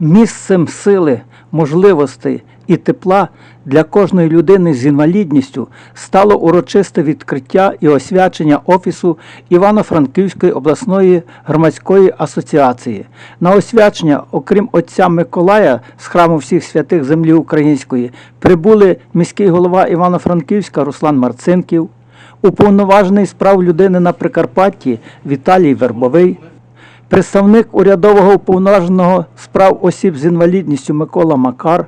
Місцем сили, можливостей і тепла для кожної людини з інвалідністю стало урочисте відкриття і освячення офісу Івано-Франківської обласної громадської асоціації. На освячення, окрім отця Миколая з храму всіх святих землі української, прибули міський голова Івано-Франківська Руслан Марцинків, уповноважений з прав людини на Прикарпатті Віталій Вербовий. Представник урядового уповноваженого справ осіб з інвалідністю Микола Макар,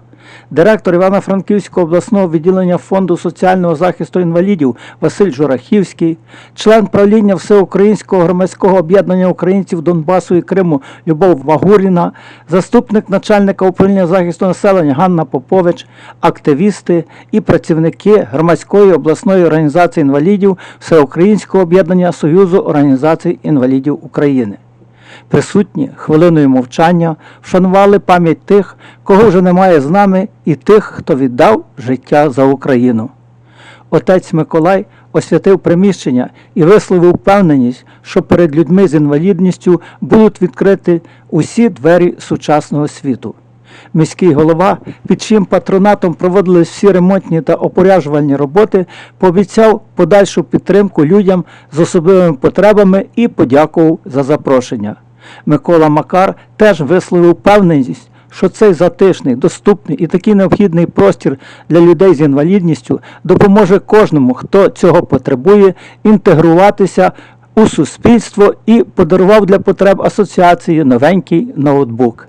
директор Івано-Франківського обласного відділення Фонду соціального захисту інвалідів Василь Журахівський, член правління Всеукраїнського громадського об'єднання українців Донбасу і Криму Любов Вагуріна, заступник начальника управління захисту населення Ганна Попович, активісти і працівники громадської обласної організації інвалідів Всеукраїнського об'єднання Союзу організацій інвалідів України. Присутні хвилиною мовчання вшанували пам'ять тих, кого вже немає з нами, і тих, хто віддав життя за Україну. Отець Миколай освятив приміщення і висловив впевненість, що перед людьми з інвалідністю будуть відкриті усі двері сучасного світу. Міський голова, під чим патронатом проводились всі ремонтні та опоряджувальні роботи, пообіцяв подальшу підтримку людям з особливими потребами і подякував за запрошення. Микола Макар теж висловив впевненість, що цей затишний, доступний і такий необхідний простір для людей з інвалідністю допоможе кожному, хто цього потребує, інтегруватися у суспільство і подарував для потреб асоціації новенький ноутбук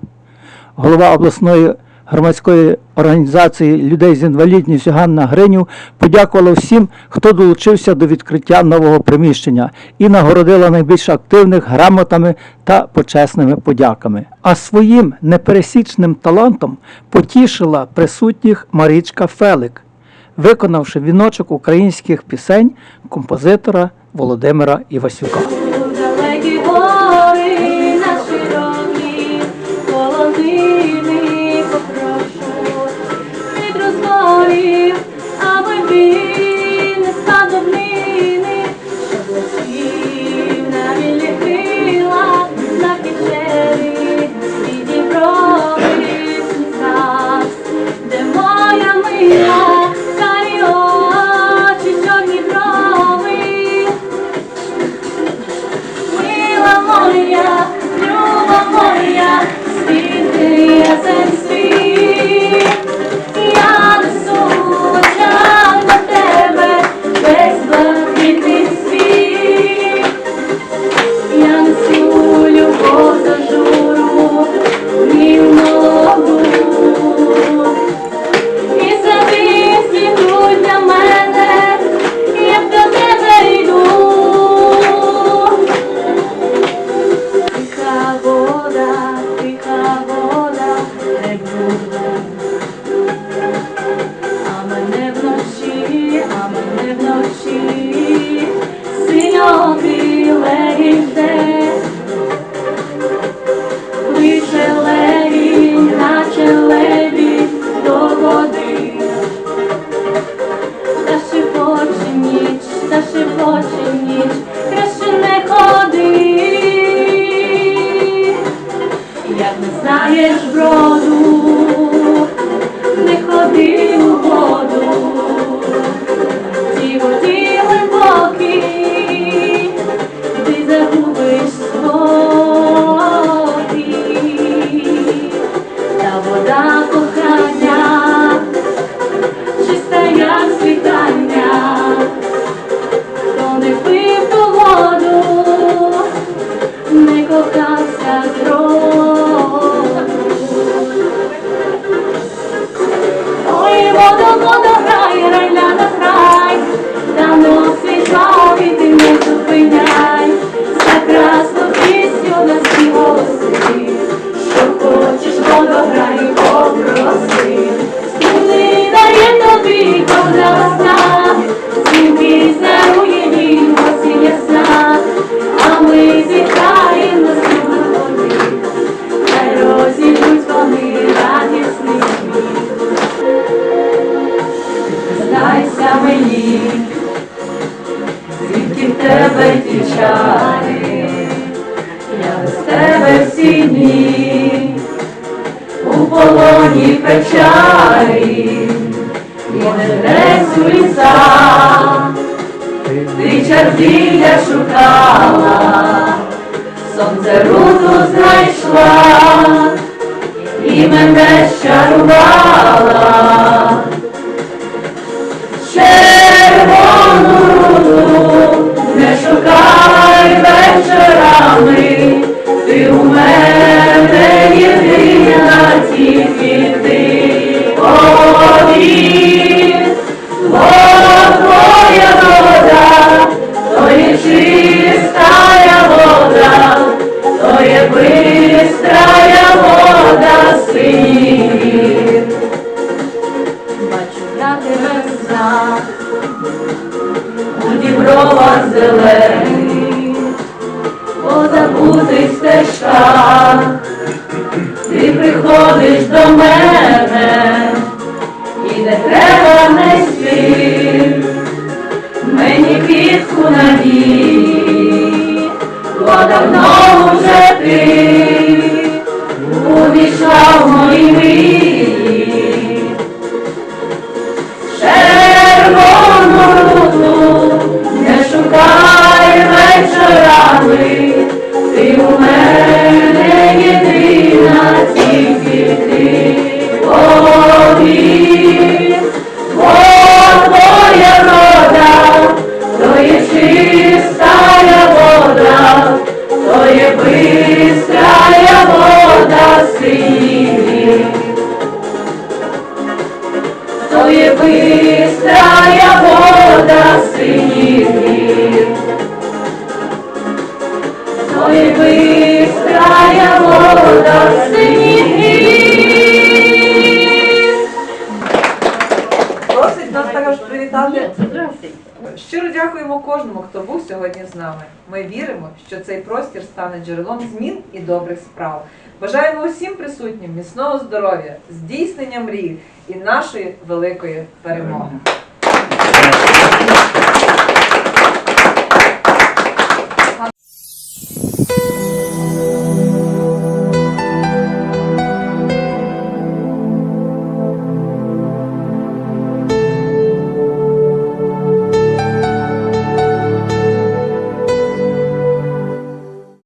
голова обласної громадської організації людей з інвалідністю Ганна Гринів подякувала всім, хто долучився до відкриття нового приміщення і нагородила найбільш активних грамотами та почесними подяками. А своїм непересічним талантом потішила присутніх Марічка Фелик, виконавши віночок українських пісень композитора Володимира Івасюка. Вода, знаєш броду, не ходи у воду, ті воді глибокі, ти загубиш спокій, та вода кохання чиста як світання, хто не пив ту воду, не кохався зроду. Голоси, тебе всі дні, печалі, і не десь у ти червілля шукала, сонце руту знайшла, і мене щарувала. Червону руту не шукай вечорами, ти у мене єдина тільки ти. Повір, вода твоя вода, то є чистая вода, то є бистрая кожному, хто був сьогодні з нами. Ми віримо, що цей простір стане джерелом змін і добрих справ. Бажаємо усім присутнім міцного здоров'я, здійснення мрій і нашої великої перемоги.